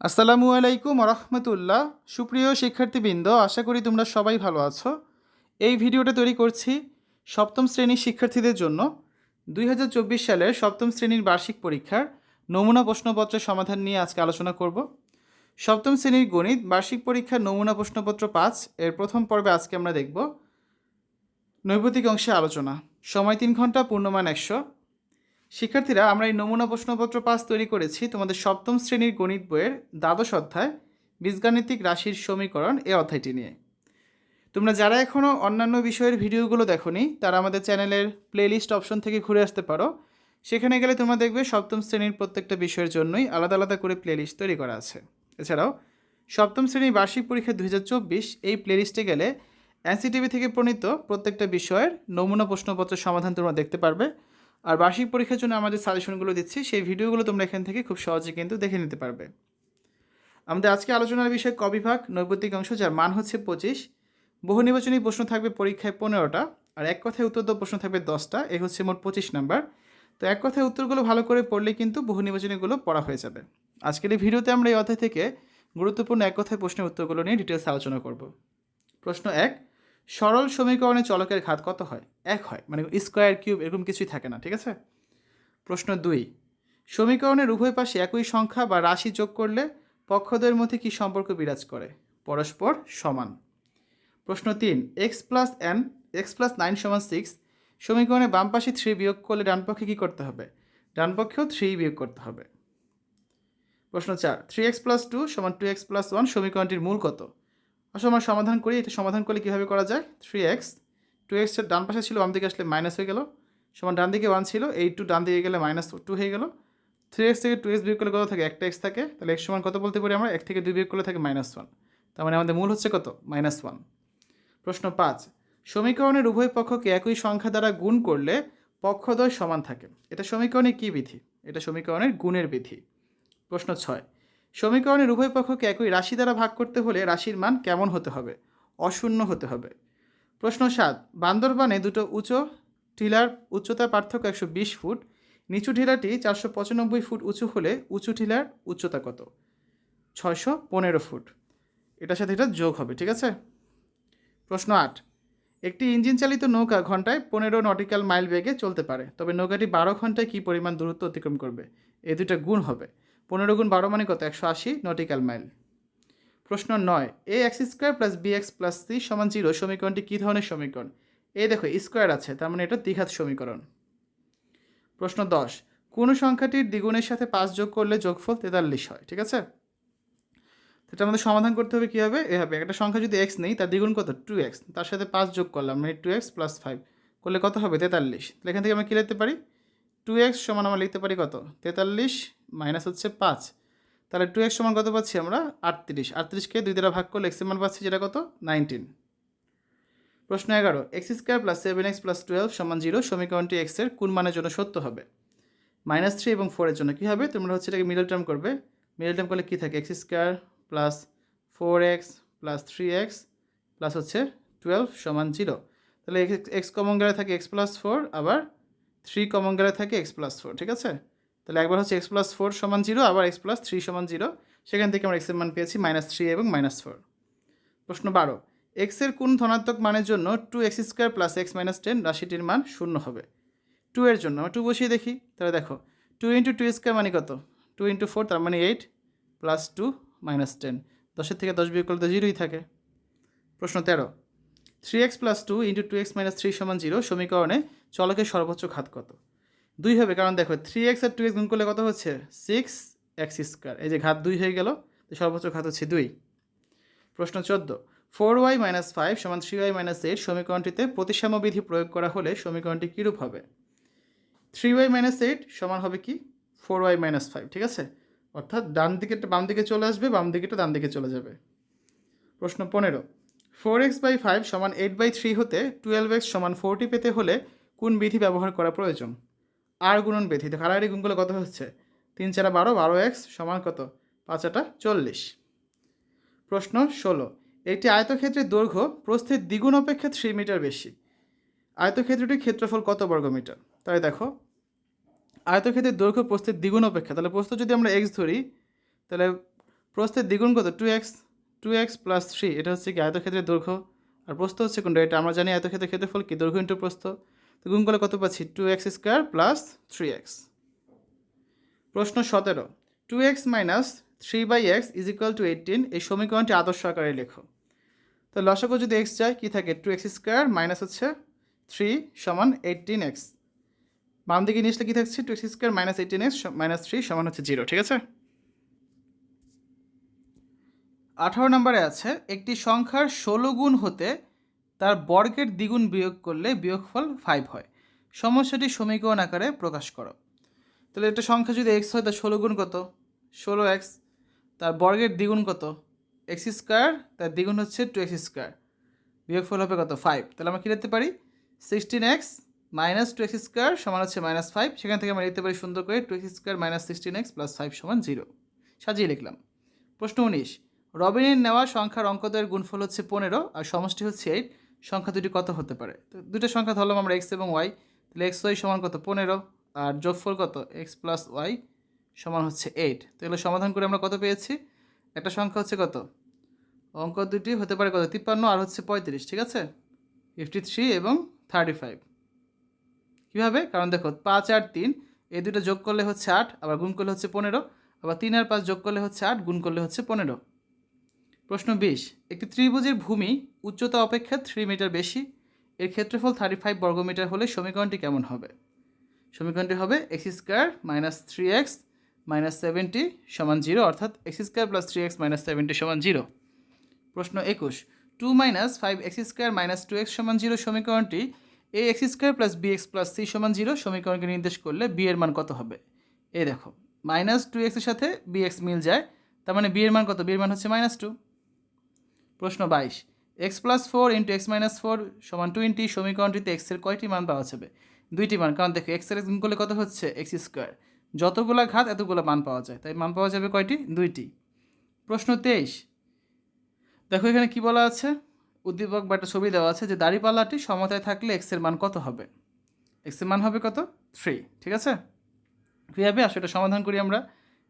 আসসালামু আলাইকুম রহমতুল্লাহ সুপ্রিয় শিক্ষার্থীবৃন্দ, আশা করি তোমরা সবাই ভালো আছো। এই ভিডিওটা তৈরি করছি সপ্তম শ্রেণির শিক্ষার্থীদের জন্য। দুই হাজার চব্বিশ সালের সপ্তম শ্রেণির বার্ষিক পরীক্ষার নমুনা প্রশ্নপত্রের সমাধান নিয়ে আজকে আলোচনা করব। সপ্তম শ্রেণির গণিত বার্ষিক পরীক্ষার নমুনা প্রশ্নপত্র পাঁচ, এর প্রথম পর্বে আজকে আমরা দেখব নৈপতিক অংশে আলোচনা। সময় তিন ঘণ্টা, পূর্ণমান একশো। শিক্ষার্থীরা, আমরা এই নমুনা প্রশ্নপত্র পাস তৈরি করেছি তোমাদের সপ্তম শ্রেণির গণিত বইয়ের দ্বাদশ অধ্যায়, বীজগাণিতিক রাশির সমীকরণ এ অধ্যায়টি নিয়ে। তোমরা যারা এখনও অন্যান্য বিষয়ের ভিডিওগুলো দেখোনি, তারা আমাদের চ্যানেলের প্লেলিস্ট অপশন থেকে ঘুরে আসতে পারো। সেখানে গেলে তোমরা দেখবে সপ্তম শ্রেণির প্রত্যেকটা বিষয়ের জন্যই আলাদা আলাদা করে প্লেলিস্ট তৈরি করা আছে। এছাড়াও, সপ্তম শ্রেণির বার্ষিক পরীক্ষা দু হাজার চব্বিশ, এই প্লেলিস্টে গেলে এনসিটিভি থেকে প্রণীত প্রত্যেকটা বিষয়ের নমুনা প্রশ্নপত্রের সমাধান তোমরা দেখতে পারবে। আর বার্ষিক পরীক্ষার জন্য আমাদের সাজেশনগুলো দিচ্ছি, সেই ভিডিওগুলো তোমরা এখান থেকে খুব সহজে কিন্তু দেখে নিতে পারবে। আমাদের আজকে আলোচনার বিষয় কবিভাগ, নৈবত্তিক অংশ, যার মান হচ্ছে পঁচিশ। বহু নির্বাচনী প্রশ্ন থাকবে পরীক্ষায় পনেরোটা, আর এক কথায় উত্তর প্রশ্ন থাকবে দশটা, এ হচ্ছে মোট পঁচিশ নাম্বার। তো এক কথায় উত্তরগুলো ভালো করে পড়লে কিন্তু বহু নির্বাচনীগুলো পড়া হয়ে যাবে। আজকের এই ভিডিওতে আমরা এই অধ্যায় থেকে গুরুত্বপূর্ণ এক কথায় প্রশ্নের উত্তরগুলো নিয়ে ডিটেলস আলোচনা করব। প্রশ্ন এক সরল সমীকরণে চলকের ঘাত কত হয়? এক হয়। মানে স্কোয়ার কিউব এরকম কিছুই থাকে না, ঠিক আছে? প্রশ্ন দুই। সমীকরণের উভয় পাশে একই সংখ্যা বা রাশি যোগ করলে পক্ষদের মধ্যে কী সম্পর্ক বিরাজ করে? পরস্পর সমান। প্রশ্ন তিন। X plus n x plus nine সমান সিক্স সমীকরণে বাম পাশে থ্রি বিয়োগ করলে ডান পক্ষে কী করতে হবে? ডান পক্ষেও থ্রি বিয়োগ করতে হবে। প্রশ্ন চার। থ্রি এক্স প্লাস টু সমান টু এক্স প্লাস ওয়ান সমীকরণটির মূল কত? আসলে আমরা সমাধান করি, এটা সমাধান করলে কীভাবে করা যায়? থ্রি এক্স টু এক্সের ডান পাশে ছিল বাম দিকে আসলে মাইনাস হয়ে গেল। সমান ডান দিকে ওয়ান ছিল, এই টু ডান দিকে গেলে মাইনাস টু হয়ে গেল। থ্রি এক্স থেকে টু এক্স বিয়োগ করলে কত থাকে? একটা এক্স থাকে। তাহলে এক্স সমান কত বলতে পারি আমরা? এক থেকে দুই বিয়োগ করলে থাকে মাইনাস ওয়ান তার মানে আমাদের মূল হচ্ছে কত? মাইনাস ওয়ান প্রশ্ন পাঁচ, সমীকরণের উভয় পক্ষকে একই সংখ্যা দ্বারা গুণ করলে পক্ষদ্বয় সমান থাকে। এটা সমীকরণের কী বিধি? এটা সমীকরণের গুণের বিধি। প্রশ্ন ছয় সমীকরণের উভয় পক্ষকে একই রাশি দ্বারা ভাগ করতে হলে রাশির মান কেমন হতে হবে? অশূন্য হতে হবে। প্রশ্ন সাত, বান্দরবানে দুটো উঁচু টিলার উচ্চতার পার্থক্য একশো বিশ ফুট, নিচু টিলাটি চারশো পঁচানব্বই ফুট উঁচু হলে উঁচু টিলার উচ্চতা কত? ছয়শো পনেরো ফুট। এটার সাথে এটা যোগ হবে, ঠিক আছে? প্রশ্ন আট, একটি ইঞ্জিন চালিত নৌকা ঘন্টায় পনেরো নটিক্যাল মাইল বেগে চলতে পারে, তবে নৌকাটি বারো ঘন্টায় কী পরিমাণ দূরত্ব অতিক্রম করবে? এই দুটা গুণ হবে। পনেরো গুণ বারো মানে কত? একশো আশি নটিক্যাল মাইল প্রশ্ন নয় a x square plus b x plus c সমান জিরো সমীকরণটি কী ধরনের সমীকরণ? এ দেখো স্কোয়ার আছে, তার মানে এটা দ্বিঘাত সমীকরণ। প্রশ্ন দশ, কোন সংখ্যাটির দ্বিগুণের সাথে পাঁচ যোগ করলে যোগফল তেতাল্লিশ হয়, ঠিক আছে? এটা আমাদের সমাধান করতে হবে কীভাবে? এভাবে একটা সংখ্যা যদি এক্স নেই, তার দ্বিগুণ কত? টু এক্স তার সাথে পাঁচ যোগ করলাম মানে টু এক্স প্লাস ফাইভ করলে কত হবে? তেতাল্লিশ। তাহলে এখান থেকে আমরা কী লিখতে পারি? টু এক্স সমান আমরা লিখতে পারি কত? তেতাল্লিশ মাইনাস হচ্ছে পাঁচ। তাহলে টু এক্স সমান কত পাচ্ছি আমরা? আটত্রিশ। আটত্রিশকে দুই দ্বারা ভাগ করলে এক্সের মান পাচ্ছি যেটা কত? নাইনটিন। প্রশ্ন এগারো। X square plus seven x plus twelve সমান জিরো সমীকরণটি এক্সের কোন মানের জন্য সত্য হবে? মাইনাস থ্রি এবং ফোরের জন্য কী হবে? তোমরা হচ্ছে এটাকে মিডল টার্ম করবে। মিডল টার্ম করলে কী থাকে? X square plus four x plus three x plus হচ্ছে টুয়েলভ সমান জিরো। তাহলে এক্স কমন গেলে থাকে এক্স প্লাস ফোর, আবার থ্রি কমন গেলে থাকে এক্স প্লাস ফোর ঠিক আছে? তাহলে একবার হচ্ছে এক্স প্লাস ফোর সমান জিরো আবার এক্স প্লাস থ্রি সমান জিরো সেখান থেকে আমরা এক্সের মান পেয়েছি মাইনাস থ্রি এবং মাইনাস ফোর প্রশ্ন বারো এক্সের কোন ধনাত্মক মানের জন্য two x square plus x minus ten রাশিটির মান শূন্য হবে? টু এর জন্য, আমরা টু বসিয়ে দেখি, তাহলে দেখো টু ইন্টু টু স্কোয়ার মানে কত? টু ইন্টু ফোর তার মানে eight plus two minus ten দশের থেকে দশ বিয়োগ করলে তো জিরোই থাকে। প্রশ্ন তেরো three x plus two into two x minus three সমান জিরো সমীকরণে চলকের সর্বোচ্চ ঘাত কত? দুই হবে, কারণ দেখো থ্রি এক্স আর টু এক্স গুণ করলে কত হচ্ছে? সিক্স এক্স স্কোয়ার এই যে ঘাত দুই হয়ে গেল, তো সর্বোচ্চ ঘাত হচ্ছে দুই। প্রশ্ন চোদ্দ ফোর ওয়াই মাইনাস ফাইভ সমান থ্রি ওয়াই মাইনাস এইট সমীকরণটিতে প্রতিসাম্য বিধি প্রয়োগ করা হলে সমীকরণটি কীরূপ হবে? থ্রি ওয়াই মাইনাস এইট সমান হবে কি? ফোর ওয়াই মাইনাস ফাইভ ঠিক আছে? অর্থাৎ ডান দিকেটা বাম দিকে চলে আসবে, বাম দিকেটা ডান দিকে চলে যাবে। প্রশ্ন পনেরো ফোর এক্স বাই ফাইভ সমান এইট বাই থ্রি হতে টুয়েলভ এক্স সমান ফোরটি পেতে হলে কোন বিধি ব্যবহার করা প্রয়োজন? আর গুণন বিধি। তো হারাহারি গুণগুলো কত হচ্ছে? তিন চারা বারো বারো এক্স সমান কত? পাঁচ আটা চল্লিশ। প্রশ্ন ষোলো। একটি আয়তক্ষেত্রের দৈর্ঘ্য প্রস্থের দ্বিগুণ অপেক্ষা থ্রি মিটার বেশি। আয়তক্ষেত্রটির ক্ষেত্রফল কত বর্গমিটার তাই দেখো, আয়তক্ষেত্রের দৈর্ঘ্য প্রস্থের দ্বিগুণ অপেক্ষা। তাহলে প্রস্থ যদি আমরা এক্স ধরি, তাহলে প্রস্থের দ্বিগুণ কত? Two x two x plus three এটা হচ্ছে কি আয়তক্ষেত্রের দৈর্ঘ্য। আর প্রস্থ হচ্ছে কোনটা? এটা আমরা জানি আয়তক্ষেত্রের ক্ষেত্রফল কি? দৈর্ঘ্য ইন্টু প্রস্থ। তো গুণ করলে কত পাচ্ছি? Two x square plus three x প্রশ্ন সতেরো। Two x minus three by x is equal to eighteen এই সমীকরণটি আদর্শ আকারে লেখো। তো লসক যদি এক্স যায়, কী থাকে? টু এক্স স্কোয়ার মাইনাস হচ্ছে থ্রি সমান এইটিন এক্স বাম দিকে আসলে কী থাকছে? Two x square minus eighteen x minus three সমান হচ্ছে জিরো ঠিক আছে? আঠারো নম্বরে আছে, একটি সংখ্যার ষোলো গুণ হতে তার বর্গের দ্বিগুণ বিয়োগ করলে বিয়োগফল ফাইভ হয়। সমস্যাটি সমীকরণ আকারে প্রকাশ করো। তাহলে একটা সংখ্যা যদি এক্স হয়, তার ষোলো গুণ কত? ষোলো এক্স তার বর্গের দ্বিগুণ কত? এক্স স্কোয়ার তার দ্বিগুণ হচ্ছে টু এক্স স্কোয়ার বিয়োগফল হবে কত? ফাইভ তাহলে আমরা কী লিখতে পারি? Sixteen x minus two x square সমান হচ্ছে মাইনাস ফাইভ সেখান থেকে আমরা লিখতে পারি সুন্দর করে two x square minus sixteen x plus five সমান জিরো সাজিয়ে লিখলাম। প্রশ্ন উনিশ, রবিনের নেওয়া সংখ্যার অঙ্কদের গুণফল হচ্ছে পনেরো আর সমষ্টি হচ্ছে এইট সংখ্যা দুটি কত হতে পারে? তো দুটো সংখ্যা ধরলাম আমরা এক্স এবং ওয়াই তাহলে এক্স ওয়াই সমান কত? পনেরো। আর যোগফল কত? এক্স প্লাস ওয়াই সমান হচ্ছে এইট তো এগুলো সমাধান করে আমরা কত পেয়েছি? একটা সংখ্যা হচ্ছে কত? অঙ্ক দুটি হতে পারে কত? তিপ্পান্ন আর হচ্ছে পঁয়ত্রিশ, ঠিক আছে? ফিফটি থ্রি এবং থার্টি ফাইভ কীভাবে? কারণ দেখো, পাঁচ আর তিন, এই দুটো যোগ করলে হচ্ছে আট, আবার গুণ করলে হচ্ছে পনেরো, আবার তিন আর পাঁচ যোগ করলে হচ্ছে আট, গুণ করলে হচ্ছে পনেরো। প্রশ্ন বিশ, একটি ত্রিভুজের ভূমি উচ্চতা অপেক্ষা থ্রি মিটার বেশি। এর ক্ষেত্রফল থার্টি ফাইভ বর্গমিটার হলে সমীকরণটি কেমন হবে? সমীকরণটি হবে x square minus three x minus seventy সমান জিরো অর্থাৎ x square plus three x minus seventy সমান জিরো প্রশ্ন একুশ two minus five x square minus two x সমান জিরো সমীকরণটি a x square plus b x plus c সমান zero সমীকরণকে নির্দেশ করলে বি এর মান কত হবে? এই দেখো মাইনাস টু এক্সের সাথে বি এক্স মিল যায়, তার মানে বি এর মান কত? বি এর মান হচ্ছে মাইনাস টু প্রশ্ন বাইশ। X plus four into x minus four সমান টোয়েন্টি সমীকরণটিতে এক্সের কয়টি মান পাওয়া যাবে? দুইটি মান, কারণ দেখো এক্সের গুণ করলে কত হচ্ছে? এক্স স্কোয়ার যতগুলো ঘাত, এতগুলো মান পাওয়া যায়। তাই মান পাওয়া যাবে কয়টি? দুইটি। প্রশ্ন তেইশ। দেখো, এখানে কি বলা আছে? উদ্দীপক বা একটা ছবি দেওয়া আছে যে দাড়িপাল্লাটি সমতায় থাকলে এক্সের মান কত হবে? এক্সের মান হবে কত? থ্রি ঠিক আছে? কীভাবে আসলে এটা সমাধান করি আমরা।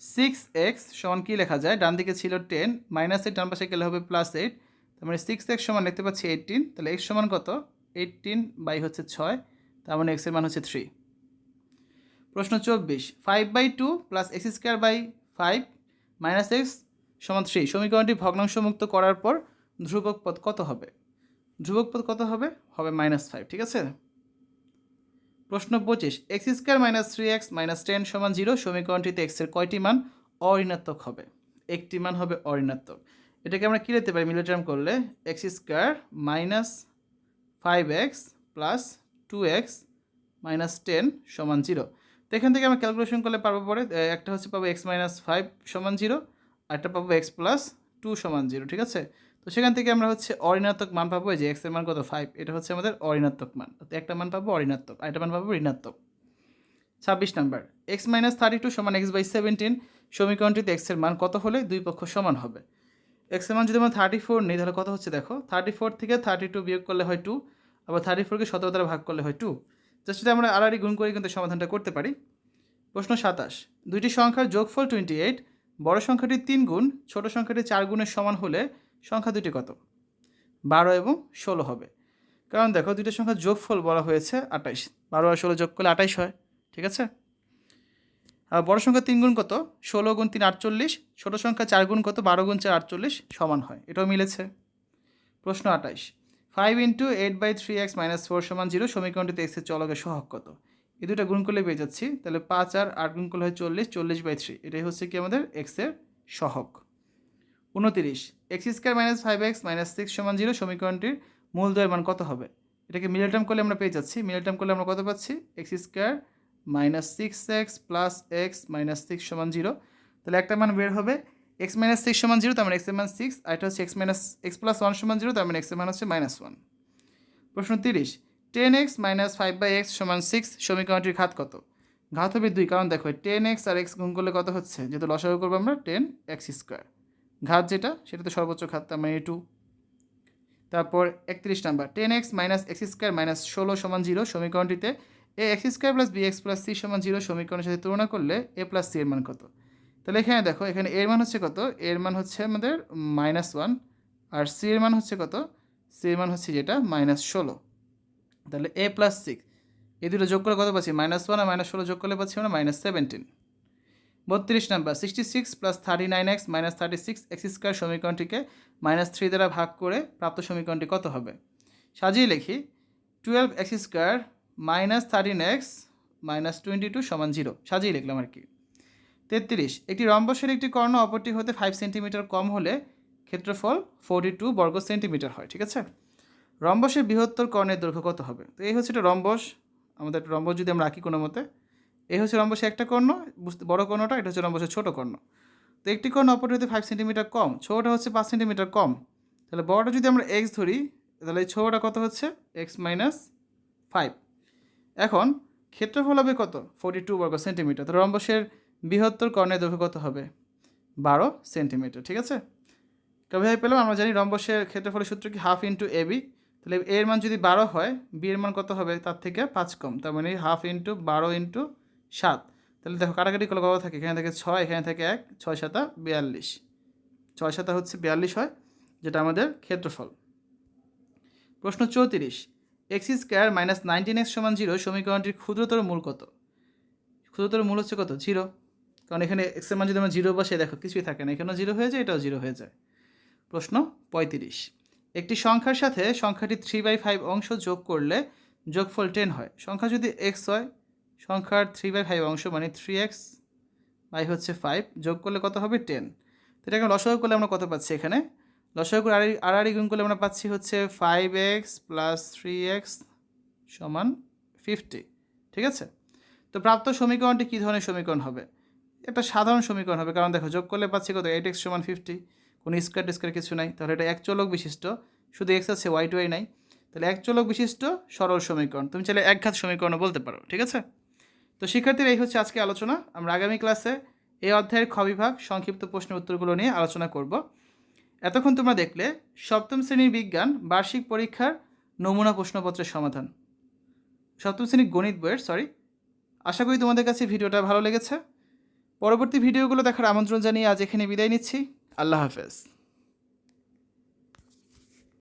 সিক্স এক্স সমান কী লেখা যায়? ডান দিকে ছিল টেন মাইনাস এইট ডান পাশে গেলে হবে প্লাস এইট তার মানে সিক্স এক্স সমান দেখতে পাচ্ছি এইটিন তাহলে এক্স সমান কত? এইটিন বাই হচ্ছে ছয়, তার মানে এক্সের মান হচ্ছে থ্রি প্রশ্ন চব্বিশ five by two plus x square by five minus x সমান থ্রি সমীকরণটি ভগ্নাংশমুক্ত করার পর ধ্রুবক পদ কত হবে? ধ্রুবক পদ কত হবে? হবে মাইনাস ফাইভ ঠিক আছে? প্রশ্ন পঁচিশ x square minus three x minus ten সমান জিরো সমীকরণটিতে এক্সের কয়টি মান অঋণাত্মক হবে? একটি মান হবে অঋণাত্মক। এটাকে আমরা কী লিখতে পারি? মিলিটার্ম করলে x square minus five x plus two x minus ten সমান জিরো তো এখান থেকে আমরা ক্যালকুলেশন করলে পারব পরে একটা হচ্ছে পাবো এক্স মাইনাস ফাইভ সমান জিরো আরেকটা পাবো এক্স প্লাস টু সমান জিরো ঠিক আছে? তো সেখান থেকে আমরা হচ্ছে অঋণাত্মক মান পাবো যে এক্সের মান কত? ফাইভ এটা হচ্ছে আমাদের অঋণাত্মক মান। তো একটা মান পাবো অঋণাত্মক, আর একটা মান পাবো ঋণাত্মক। ছাব্বিশ number. X minus thirty two সমান এক্স বাই সেভেন্টিন সমীকরণটিতে এক্সের মান কত হলে? দুই পক্ষ সমান হবে। এক্সের মান যদি আমরা থার্টি ফোর নিই, তাহলে কত হচ্ছে দেখো? থার্টি ফোর থেকে থার্টি টু বিয়োগ করলে হয় টু আবার থার্টি ফোরকে সতেরো দ্বারা ভাগ করলে হয় টু জাস্ট যদি আমরা আড়াআড়ি গুণ করে কিন্তু সমাধানটা করতে পারি। প্রশ্ন সাতাশ। দুইটি সংখ্যার যোগফল টোয়েন্টি এইট বড় সংখ্যাটি তিন গুণ, ছোট সংখ্যাটি চার গুণের সমান হলে সংখ্যা দুটি কত? বারো এবং ষোলো হবে। কারণ দেখো দুইটা সংখ্যার যোগফল বলা হয়েছে আঠাইশ। বারো আর ষোলো যোগ করলে আঠাইশ হয়, ঠিক আছে? আর বড় সংখ্যা তিন গুণ কত? ষোলো গুণ তিন আটচল্লিশ। ছোট সংখ্যা চার গুণ কত? বারো গুণ চার আটচল্লিশ সমান হয়। এটাও মিলেছে। প্রশ্ন আঠাইশ। Five into eight by three x minus four সমান জিরো সমীকরণটিতে এক্সের চলকের সহগ কত? এই দুটো গুণ করলে পেয়ে যাচ্ছি। তাহলে পাঁচ আর আট গুণ করলে হয় চল্লিশ চল্লিশ বাই থ্রি এটাই হচ্ছে কি আমাদের এক্সের সহগ। উনতিরিশ। X square minus five x minus six সমান জিরো সমীকরণটির মূলদয়ের মান কত হবে? এটাকে মিডল টার্ম করলে আমরা পেয়ে যাচ্ছি। মিডল টার্ম করলে আমরা কত পাচ্ছি? X square minus six x plus x minus six সমান জিরো তাহলে একটা মান বের হবে। এক্স মাইনাস সিক্স সমান জিরো তার মানে এক্সের মান সিক্স আর এটা হচ্ছে x minus x plus one সমান জিরো তার মানে এক্সের মান হচ্ছে মাইনাস ওয়ান প্রশ্ন তিরিশ ten x minus five by x সমান সিক্স সমীকরণটির ঘাত কত? ঘাত হবে দুই, কারণ দেখো টেন এক্স আর এক্স গুণ করলে কত হচ্ছে? যেহেতু লসাগু করব আমরা টেন এক্স স্কোয়ার ঘাত যেটা, সেটা তো সর্বোচ্চ ঘাত, তার মানে টু তারপর একত্রিশ number ten x minus x square minus ষোলো সমান zero সমীকরণটিতে a x square plus b x plus c সমান জিরো সমীকরণের সাথে তুলনা করলে এ প্লাস সি এর মান কত? তাহলে এখানে দেখো, এখানে এর মান হচ্ছে কত? এর মান হচ্ছে আমাদের মাইনাস ওয়ান আর সি এর মান হচ্ছে কত? সি এর মান হচ্ছে যেটা? মাইনাস ষোলো। তাহলে এ প্লাস সিক্স এই দুটো যোগ করে কত পাচ্ছি? মাইনাস ওয়ান আর মাইনাস ষোলো যোগ করলে পাচ্ছি আমরা মাইনাস সেভেন্টিন বত্রিশ number sixty six plus thirty nine x minus thirty six x square সমীকরণটিকে মাইনাস থ্রি দ্বারা ভাগ করে প্রাপ্ত সমীকরণটি কত হবে? সাজিয়ে লিখি twelve x square minus thirteen x minus twenty two সমান জিরো সাজিয়ে লিখলাম আর কি। তেত্রিশ, একটি রম্বসের একটি কর্ণ অপরটি হতে ফাইভ সেন্টিমিটার কম হলে ক্ষেত্রফল ফোরটি টু বর্গ সেন্টিমিটার হয়, ঠিক আছে? রম্বসের বৃহত্তর কর্ণের দৈর্ঘ্য কত হবে? তো এই হচ্ছে একটা রম্বস। আমাদের রম্বস যদি আমরা রাখি কোনো মতে। এই হচ্ছে রম্বসের একটা কর্ণ, বুঝতে বড় কর্ণটা, এটা হচ্ছে রম্বসের ছোটো কর্ণ। তো একটি কর্ণ অপরটি হতে ফাইভ সেন্টিমিটার কম, ছোটোটা হচ্ছে পাঁচ সেন্টিমিটার কম। তাহলে বড়টা যদি আমরা এক্স ধরি, তাহলে এই ছোটোটা কত হচ্ছে? এক্স মাইনাস ফাইভ এখন ক্ষেত্রফল হবে কত? ফোর্টি টু বর্গ সেন্টিমিটার তো রম্বসের বৃহত্তর কর্ণের দৈর্ঘ্য কত হবে? বারো সেন্টিমিটার ঠিক আছে? কীভাবে পেলাম, আমরা জানি রম্বসের ক্ষেত্রফলের সূত্র কি? হাফ ইন্টু এ বি তাহলে এর মান যদি বারো হয় বি এর মান কত হবে? তার থেকে পাঁচ কম। তার মানে হাফ ইন্টু বারো ইন্টু সাত। তাহলে দেখো কাটাকাটি করলে কত থাকে? এখানে থাকে ছয়, এখানে থাকে এক, ছয় সাতা বিয়াল্লিশ। ছয় সাতা হচ্ছে বিয়াল্লিশ হয়, যেটা আমাদের ক্ষেত্রফল। প্রশ্ন চৌত্রিশ, x square minus nineteen x সমান জিরো সমীকরণটির ক্ষুদ্রতর মূল কত? ক্ষুদ্রতর মূল হচ্ছে কত? জিরো। কারণ এখানে এক্সের মান যদি আমরা জিরো বসে দেখো কিছুই থাকে না। এখানেও জিরো হয়ে যায়, এটাও জিরো হয়ে যায়। প্রশ্ন পঁয়ত্রিশ, একটি সংখ্যার সাথে সংখ্যাটি থ্রি বাই ফাইভ অংশ যোগ করলে যোগফল টেন হয়। সংখ্যা যদি এক্স হয় সংখ্যার থ্রি বাই ফাইভ অংশ মানে থ্রি এক্স বাই হচ্ছে ফাইভ যোগ করলে কত হবে টেন তো এটাকে লসগু করলে আমরা কত পাচ্ছি এখানে? লসগু করে আড়াই আড়াআড়ি গুণ করলে আমরা পাচ্ছি হচ্ছে five x plus three x সমান ফিফটি ঠিক আছে? তো প্রাপ্ত সমীকরণটি কী ধরনের সমীকরণ হবে? একটা সাধারণ সমীকরণ হবে, কারণ দেখো যোগ করলে পাচ্ছি কত? এইট এক্স সমান ফিফটি কোনো স্কোয়ার টিস্কোয়ার কিছু নাই। তাহলে এটা এক চলক বিশিষ্ট, শুধু এক্স আছে ওয়াই টু ওয়াই নাই। তাহলে এক চলক বিশিষ্ট সরল সমীকরণ। তুমি চাইলে একঘাত সমীকরণও বলতে পারো, ঠিক আছে? তো শিক্ষার্থীরা, এই হচ্ছে আজকে আলোচনা। আমরা আগামী ক্লাসে এই অধ্যায়ের খ বিভাগ সংক্ষিপ্ত প্রশ্ন উত্তরগুলো নিয়ে আলোচনা করব। এতক্ষণ তোমরা দেখলে সপ্তম শ্রেণির বিজ্ঞান, বার্ষিক পরীক্ষার নমুনা প্রশ্নপত্রের সমাধান। সপ্তম শ্রেণির গণিত বইয়ের সরি আশা করি তোমাদের কাছে ভিডিওটা ভালো লেগেছে। পরবর্তী ভিডিওগুলো দেখার আমন্ত্রণ জানিয়ে আজ এখানে বিদায় নিচ্ছি। আল্লাহ হাফেজ।